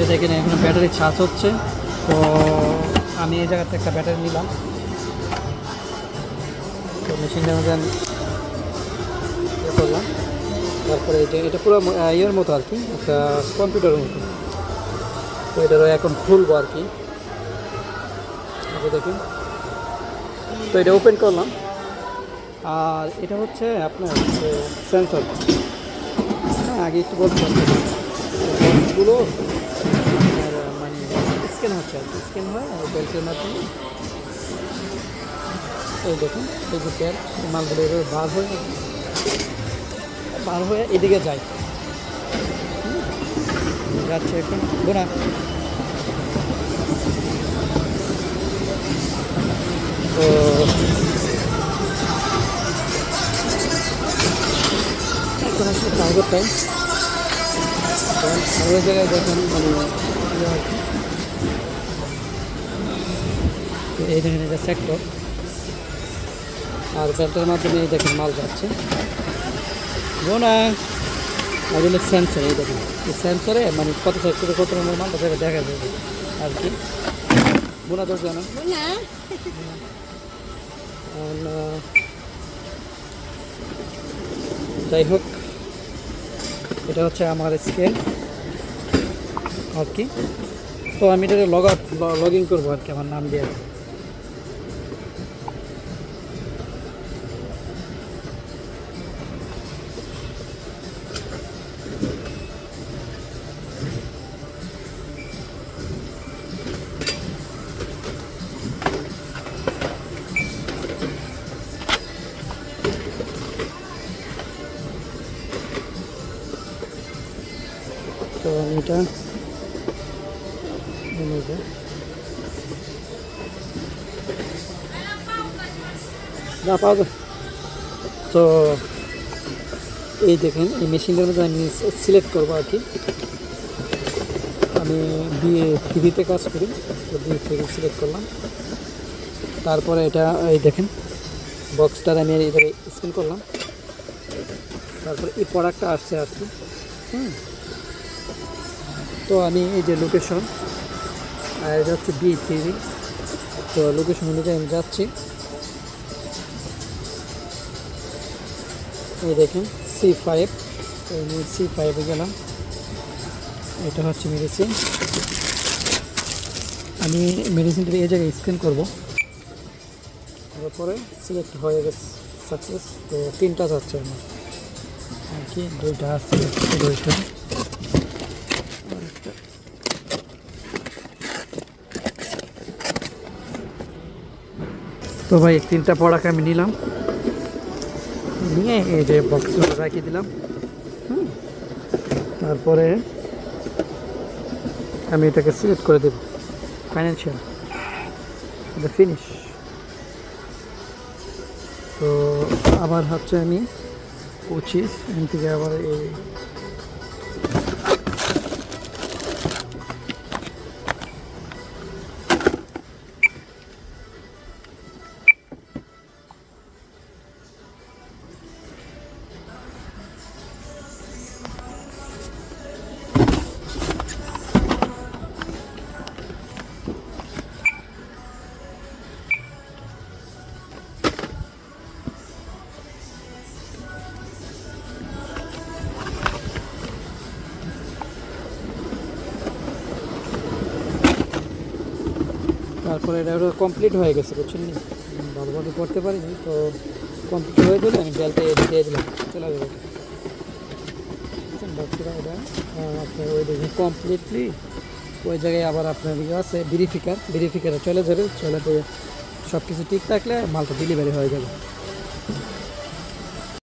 এই দেখেন এখানে ব্যাটারি চার্জ হচ্ছে। তো আমি এই জায়গাতে একটা ব্যাটারি নিলাম। তো মেশিনটার মধ্যে আমি ইয়ে করলাম। তারপরে এটা এটা পুরো ইয়ের মতো আর কি, একটা কম্পিউটারের মতো। তো এটারও এখন খুলবো আর কি। দেখুন তো এটা ওপেন করলাম। আর এটা হচ্ছে আপনার সেন্সর হ্যাঁ আগে একটু বলছিলাম মানে স্ক্যান হচ্ছে আর কি স্ক্যান হয় আর বেল্টের মাধ্যমে এই দেখুন, এই যে এই মালগুলো এভাবে বার হয়ে বার হয়ে এদিকে যায় যাচ্ছে এখন। গোনা। তো এখন আসলে প্রাইভেট টাইম ভালো জায়গায় যখন মানে এই দেখেন এটা সেক্টর আর বেল্টের মাধ্যমে এই দেখেন মাল যাচ্ছে। না আসলে সেন্সর এই দেখেন এই সেন্সরে মানে কত সেক্টরে কত রকমের মাল সেটা দেখা যাবে। আর কি? বোনা দশ জানা? আর, যাই হোক এটা হচ্ছে আমার স্কেল আর কি? তো আমি এটাকে লগ আউট লগ ইন করব আর কি আমার নাম দিয়ে। তো আমি এটা না, পাওয়া তো এই দেখেন, এই মেশিনটার মধ্যে আমি সিলেক্ট করব আর কি। আমি বিয়ে টিভিতে কাজ করি, তো বিয়ে সিলেক্ট করলাম। তারপরে এটা, এই দেখেন বক্সটার আমি এইভাবে স্ক্যান করলাম। তারপরে এই প্রোডাক্টটা আসছে কি হুম। তো আমি এই যে লোকেশন আর এটা হচ্ছে বি থ্রি তো লোকেশন অনুযায়ী আমি যাচ্ছি। এই দেখেন সি ফাইভ আমি সি ফাইভে গেলাম। এটা হচ্ছে মেডিসিন আমি মেডিসিনটা এই জায়গায় স্ক্যান করব। তারপরে সিলেক্ট হয়ে গেছে সাকসেস তো তিনটা যাচ্ছে আমার। আর কি, দুইটা আসছে দুইটা। তো ভাই, তিনটা পড়াকে আমি নিলাম। নিয়ে এই যে বক্সগুলো রাখিয়ে দিলাম। তারপরে আমি এটাকে সিলেক্ট করে দেব। ফাইন্যান্সিয়াল এটা ফিনিশ তো আবার হচ্ছে আমি পঁচিশ, এখান থেকে আবার এই তারপরে এটা ওটা কমপ্লিট হয়ে গেছে, বুঝছেন নি? ভালোভাবে করতে পারিনি, তো কমপ্লিট হয়ে গেলে আমি বেলটা দিয়ে দিলাম, চলে যাবে। বাচ্চারা এটা আপনার ওই দেখুন কমপ্লিটলি ওই জায়গায় আবার আপনার ইয়ে আছে ভেরিফিকার ভেরিফিকারে চলে যাবে, চলে সব কিছু ঠিক থাকলে মালটা ডেলিভারি হয়ে যাবে।